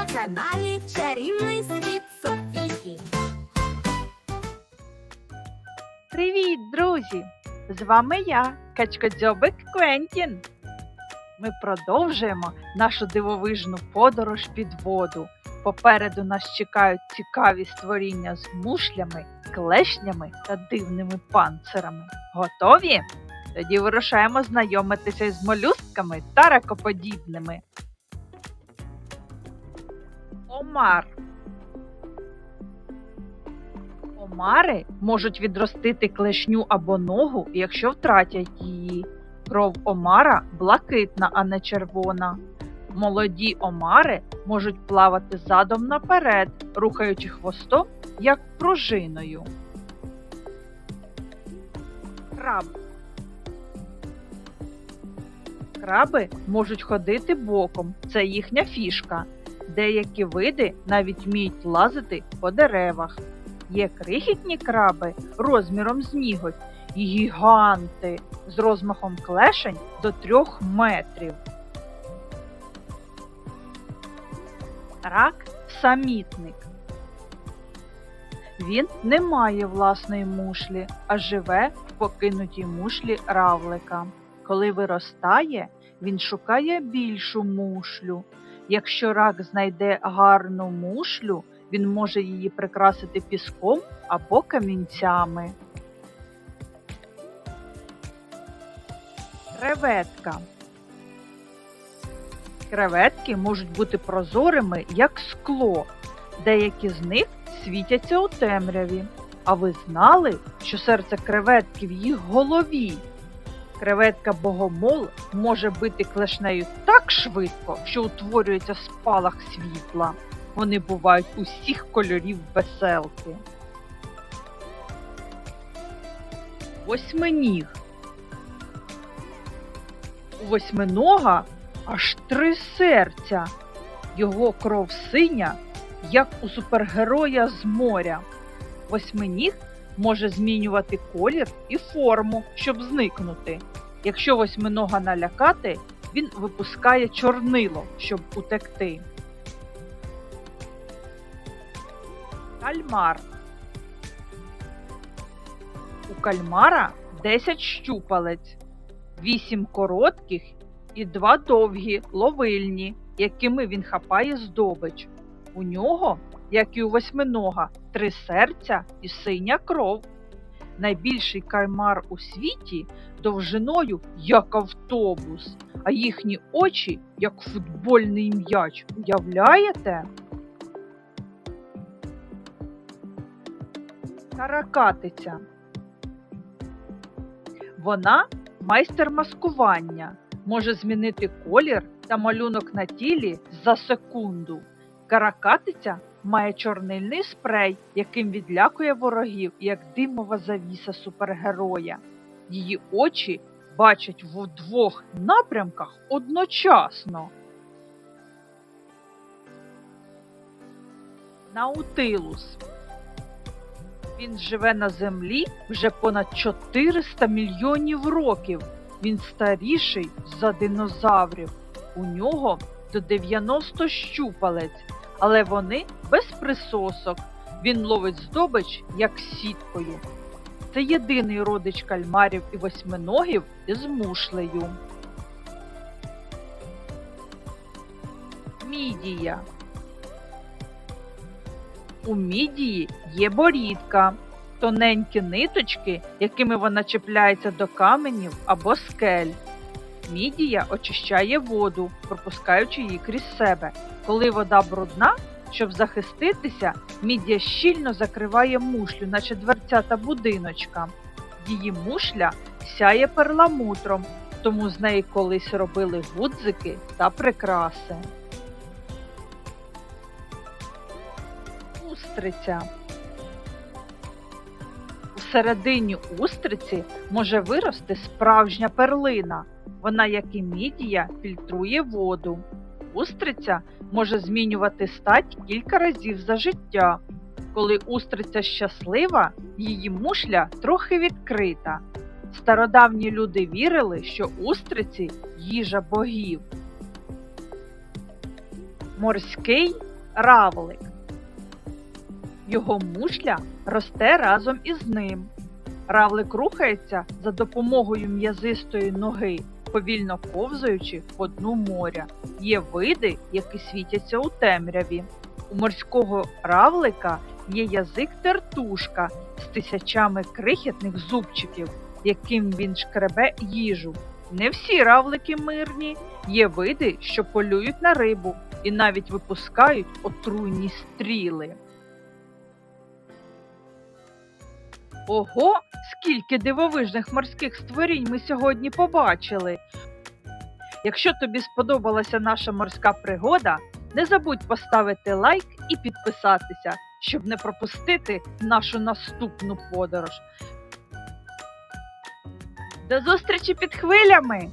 на каналі Чарівний світ Софії. Привіт, друзі! З вами я, Качкодзьобик Квентін. Ми продовжуємо нашу дивовижну подорож під воду. Попереду нас чекають цікаві створіння з мушлями, клешнями та дивними панцирами. Готові? Тоді вирушаємо знайомитися із молюсками та ракоподібними. Омар Омари можуть відростити клешню або ногу, якщо втратять її. Кров омара блакитна, а не червона. Молоді омари можуть плавати задом наперед, рухаючи хвостом, як пружиною. Краб. Краби можуть ходити боком, це їхня фішка. Деякі види навіть вміють лазити по деревах. Є крихітні краби розміром з ніготь і гіганти з розмахом клешень до трьох метрів. Рак самітник. Він не має власної мушлі, а живе в покинутій мушлі равлика. Коли виростає, він шукає більшу мушлю. Якщо рак знайде гарну мушлю, він може її прикрасити піском або камінцями. Креветка. Креветки можуть бути прозорими, як скло. Деякі з них світяться у темряві. А ви знали, що серце креветки в їх голові? Креветка богомол може бити клешнею так швидко, що утворюється спалах світла. Вони бувають усіх кольорів веселки. Восьминіг. У восьминога аж три серця. Його кров синя, як у супергероя з моря. Восьминіг може змінювати колір і форму, щоб зникнути. Якщо восьминога налякати, він випускає чорнило, щоб утекти. Кальмар. У кальмара 10 щупалець, 8 коротких і 2 довгі ловильні, якими він хапає здобич. У нього, як і у восьминога, три серця і синя кров. Найбільший кальмар у світі довжиною як автобус, а їхні очі як футбольний м'яч. Уявляєте? Каракатиця. Вона майстер маскування, може змінити колір та малюнок на тілі за секунду. Каракатиця має чорнильний спрей, яким відлякує ворогів, як димова завіса супергероя. Її очі бачать в двох напрямках одночасно. Наутилус. Він живе на землі вже понад 400 мільйонів років. Він старіший за динозаврів. У нього до 90 щупалець, але вони без присосок. Він ловить здобич як сіткою. Це єдиний родич кальмарів і восьминогів із мушлею. Мідія. У мідії є борідка, тоненькі ниточки, якими вона чіпляється до каменів або скель. Мідія очищає воду, пропускаючи її крізь себе. Коли вода брудна, щоб захиститися, мідія щільно закриває мушлю, наче дверцята будиночка. Її мушля сяє перламутром, тому з неї колись робили гудзики та прикраси. Устриця. У середині устриці може вирости справжня перлина. Вона, як і мідія, фільтрує воду. Устриця може змінювати стать кілька разів за життя. Коли устриця щаслива, її мушля трохи відкрита. Стародавні люди вірили, що устриці їжа богів. Морський равлик. Його мушля росте разом із ним. Равлик рухається за допомогою м'язистої ноги, повільно ковзаючи по дну моря. Є види, які світяться у темряві. У морського равлика є язик тертушка з тисячами крихітних зубчиків, яким він шкребе їжу. Не всі равлики мирні, є види, що полюють на рибу і навіть випускають отруйні стріли. Ого, скільки дивовижних морських створінь ми сьогодні побачили. Якщо тобі сподобалася наша морська пригода, не забудь поставити лайк і підписатися, щоб не пропустити нашу наступну подорож. До зустрічі під хвилями!